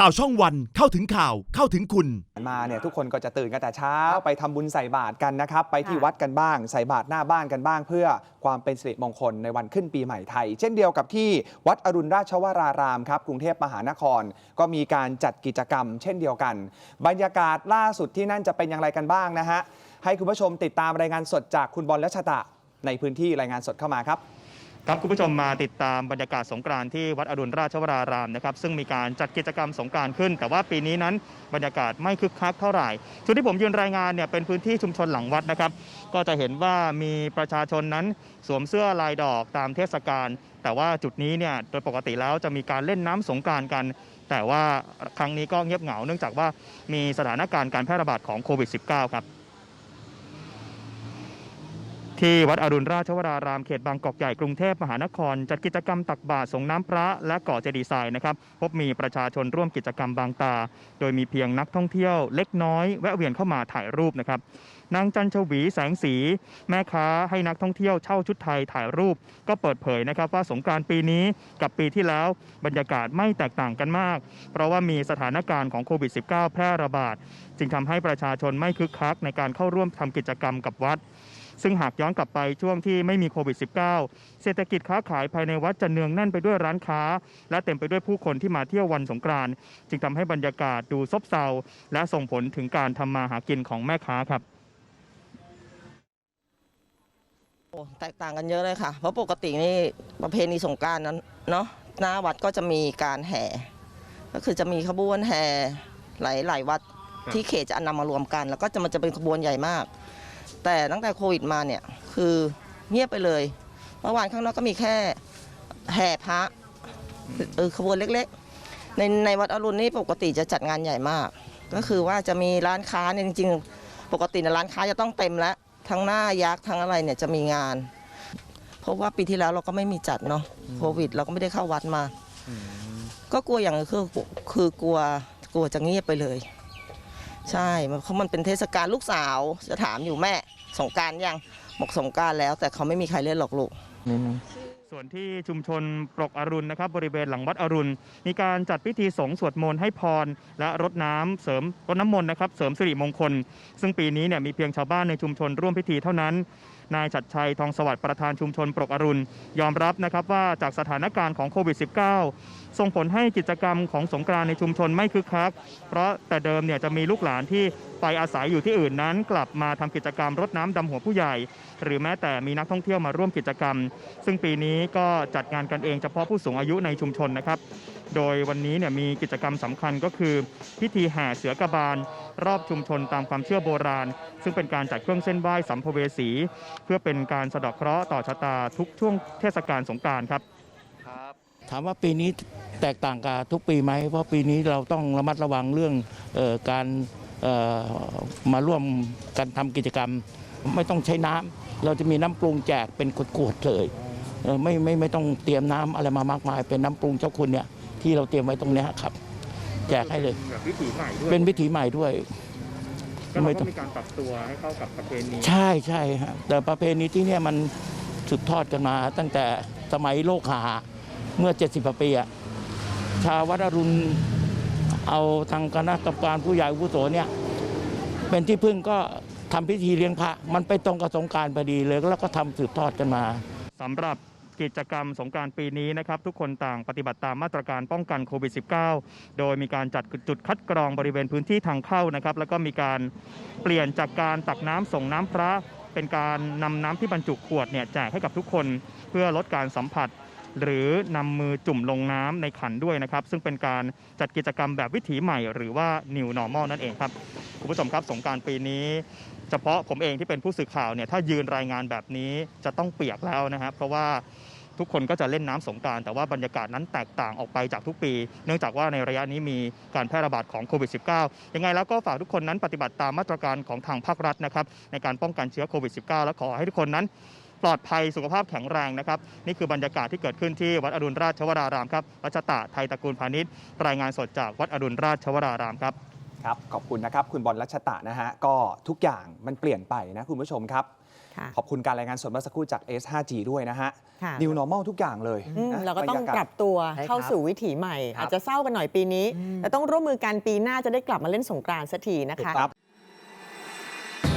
ข่าวช่องวันเข้าถึงข่าวเข้าถึงคุณ มาเนี่ยทุกคนก็จะตื่นกันแต่เช้าไปทำบุญใส่บาตรกันนะครับ ไปที่ค่ะวัดกันบ้าง ใส่บาตรหน้าบ้านกันบ้าง เพื่อความเป็นสิริมงคลในวันขึ้นปีใหม่ไทย เช่นเดียวกับที่วัดอรุณราชวรารามครับกรุงเทพมหานคร ก็มีการจัดกิจกรรม เช่นเดียวกัน บรรยากาศล่าสุดที่นั่นจะเป็นอย่างไรกันบ้างนะฮะให้คุณผู้ชมติดตามรายงานสดจากคุณบอลและชตะในพื้นที่รายงานสดเข้ามาครับ ครับคุณผู้ชมมาติดตามบรรยากาศสงกรานที่วัดอรุณราชวรารามนะครับซึ่งมีการจัดกิจกรรมสงกรานขึ้น แต่ว่าปีนี้นั้นบรรยากาศไม่คึกคักเท่าไหร่จุดที่ผมยืนรายงานเนี่ยเป็นพื้นที่ชุมชนหลังวัดนะครับ ก็จะเห็นว่ามีประชาชนนั้นสวมเสื้อลายดอกตามเทศกาลแต่ว่าจุดนี้เนี่ยโดยปกติแล้วจะมีการเล่นน้ำสงกรานกัน แต่ว่าครั้งนี้ก็เงียบเหงาเนื่องจากว่ามีสถานการณ์การแพร่ระบาดของโควิด -19 ครับ ที่วัดอรุณราชวรารามเขตบางกอกใหญ่กรุงเทพมหานคร จัดกิจกรรมตักบาตรส่งน้ำพระและก่อเจดีย์ทรายนะครับ พบมีประชาชนร่วมกิจกรรมบางตา โดยมีเพียงนักท่องเที่ยวเล็กน้อยแวะเวียนเข้ามาถ่ายรูปนะครับนางจันชวีแสงสี แม่ค้าให้นักท่องเที่ยวเช่าชุดไทยถ่ายรูป ก็เปิดเผยนะครับว่าสงกานต์ปีนี้กับปีที่แล้วบรรยากาศไม่แตกต่างกันมาก เพราะว่ามีสถานการณ์ของโควิด -19 แพร่ระบาด จึงทำให้ประชาชนไม่คึกคักในการเข้าร่วมทำกิจกรรมกับวัด ซึ่งหากย้อนกลับไปช่วงที่ไม่มีโควิด -19 เศรษฐกิจค้าขายภายในวัดจะเนืองแน่นไปด้วยร้านค้า และเต็มไปด้วยผู้คนที่มาเที่ยววันสงกรานต์จึงทำให้บรรยากาศดูซบเซา และส่งผลถึงการทำมาหากินของแม่ค้าครับโอ้แตกต่างกันเยอะเลยค่ะ เพราะปกตินี่ประเพณีสงกรารนั้นเนาะหน้าวัดก็จะมีการแห่ ก็คือจะมีขบวนแห่หลายหลายวัดครับที่เขตจะนำมารวมกัน แล้วก็จะมันจะเป็นขบวนใหญ่มาก แต่ตั้งแต่โควิดมาเนี่ยคือเงียบไปเลย เมื่อวานข้างนอกก็มีแค่แห่พระเออขบวนเล็กๆ ในในวัดอรุณนี่ปกติจะจัดงานใหญ่มาก ก็คือว่าจะมีร้านค้าเนี่ยจริง ๆ ปกติเนยร้านค้าจะต้องเต็มแล้วทั้งหน้ายักษ์ทั้งอะไรเนี่ยจะมีงาน เพราะว่าปีที่แล้วเราก็ไม่มีจัดเนาะโควิด เราก็ไม่ได้เข้าวัดมา ก็กลัวอย่างหนึงคือคือกลัวกลัวจะเงียบไปเลย ใช่เพราะมันเป็นเทศกาลลูกสาวจะถามอยู่แม่สงกรารยังบอกสงกรารแล้ว แต่เขาไม่มีใครเล่นหรอกลูกส่วนที่ชุมชนปรกอรุณนะครับบริเวณหลังวัดอรุณ มีการจัดพิธีสงฆ์สวดมนต์ให้พร และรดน้ำเสริมรดน้ำมนต์นะครับเสริมสิริมงคล ซึ่งปีนี้เนี่ยมีเพียงชาวบ้านในชุมชนร่วมพิธีเท่านั้นนายชัดชัยทองสวัสดิ์ประธานชุมชนปรกอรุณ ยอมรับนะครับว่าจากสถานการณ์ของโควิด -19 ส่งผลให้กิจกรรมของสงกรานในชุมชนไม่คึกคัก เพราะแต่เดิมเนี่ยจะมีลูกหลานที่ไปอาศัยอยู่ที่อื่นนั้น กลับมาทำกิจกรรมรดน้ำดำหัวผู้ใหญ่ หรือแม้แต่มีนักท่องเที่ยวมาร่วมกิจกรรม ซึ่งปีนี้ก็จัดงานกันเองเฉพาะผู้สูงอายุในชุมชนนะครับ โดยวันนี้เนี่ยมีกิจกรรมสำคัญก็คือ พิธีแห่เสือกระบาล รอบชุมชนตามความเชื่อโบราณ ซึ่งเป็นการจัดเครื่องเส้นไหว้สัมภเวสี เพื่อเป็นการสะเดาะเคราะห์ต่อชะตาทุกช่วงเทศกาลสงกรานต์ครับ ถามว่าปีนี้แตกต่างกับทุกปีไหม เพราะปีนี้เราต้องระมัดระวังเรื่องออการมาร่วมกันทำกิจกรรม ไม่ต้องใช้น้ำเราจะมีน้ำปรุงแจกเป็นขวดๆเลยไม่ไม่ไม่ต้องเตรียมน้ำอะไรมามากมาย เป็นน้ำปรุงเจ้าคุณเนี่ย ที่เราเตรียมไว้ตรงเนี้ยครับ แจกให้เลย แบบวิถีใหม่ด้วยเป็นวิถีใหม่ด้วย ก็เราไม่ต้ก็องมีการปรับตัวให้เข้ากับประเพณีใช่ใช่ฮะแต่ประเพณีที่เนี่ยมันสืบทอดกันมา ตั้งแต่สมัยโลกหาเมื่อ 70กว่าปีอะชาววัดอรุณเอาทางคณะกรรมการผู้ใหญ่อาวุโสเนี่ย เป็นที่พึ่งก็ทำพิธีเลี้ยงพระ มันไปตรงกับสงกรารพอดีเลย แล้วก็ทำสืบทอดกันมา สำหรับ กิจกรรมสงการปีนี้นะครับทุกคนต่างปฏิบัติตามมาตรการป้องกันโควิด -19 โดยมีการจัดจุดคัดกรองบริเวณพื้นที่ทางเข้านะครับแล้วก็มีการเปลี่ยนจากการตักน้ำส่งน้ำพระ เป็นการนำน้ำที่บรรจุขวดเนี่ยแจกให้กับทุกคนเพื่อลดการสัมผัส หรือนำมือจุ่มลงน้ำในขันด้วยนะครับ ซึ่งเป็นการจัดกิจกรรมแบบวิถีใหม่ หรือว่า New Normal นั่นเองครับคุณผู้ชมครับสงการปีนี้เฉพาะผมเองที่เป็นผู้สื่อข่าวเนี่ยถ้ายืนรายงานแบบนี้จะต้องเปียกแล้วนะครับเพราะว่าทุกคนก็จะเล่นน้ำสงการ แต่ว่าบรรยากาศนั้นแตกต่างออกไปจากทุกปี เนื่องจากว่าในระยะนี้มีการแพร่ระบาดของโควิด -19 ยังไงแล้วก็ฝากทุกคนนั้นปฏิบัติตามมาตรการของทางภาครัฐนะครับในการป้องกันเชื้อโควิด -19 และขอให้ทุกคนนั้น ลอดภัยสุขภาพแข็งแรงนะครับ นี่คือบรรยากาศที่เกิดขึ้นที่วัดอรุณราชวรารามครับรัชตะไทยตระกูลพาณิชย์รายงานสดจากวัดอรุณราชวรารามครับครับขอบคุณนะครับ คุณบอลรัชตะนะฮะก็ทุกอย่างมันเปลี่ยนไปนะคุณผู้ชมครับค่ะขอบคุณการรายงานสดเมื่อสักครู่จาก S5G ด้วยนะฮะ ค่ะ New Normal ทุกอย่างเลยอืมนะเราก็ต้องบยศ ปรับตัวใช่ครับเข้าสู่วิถีใหม่ ครับอาจจะเศร้ากันหน่อยปีนี้ แต่ต้องร่วมมือกันปีหน้าจะได้กลับมาเล่นสงกรานต์สักทีนะถูกคะครับ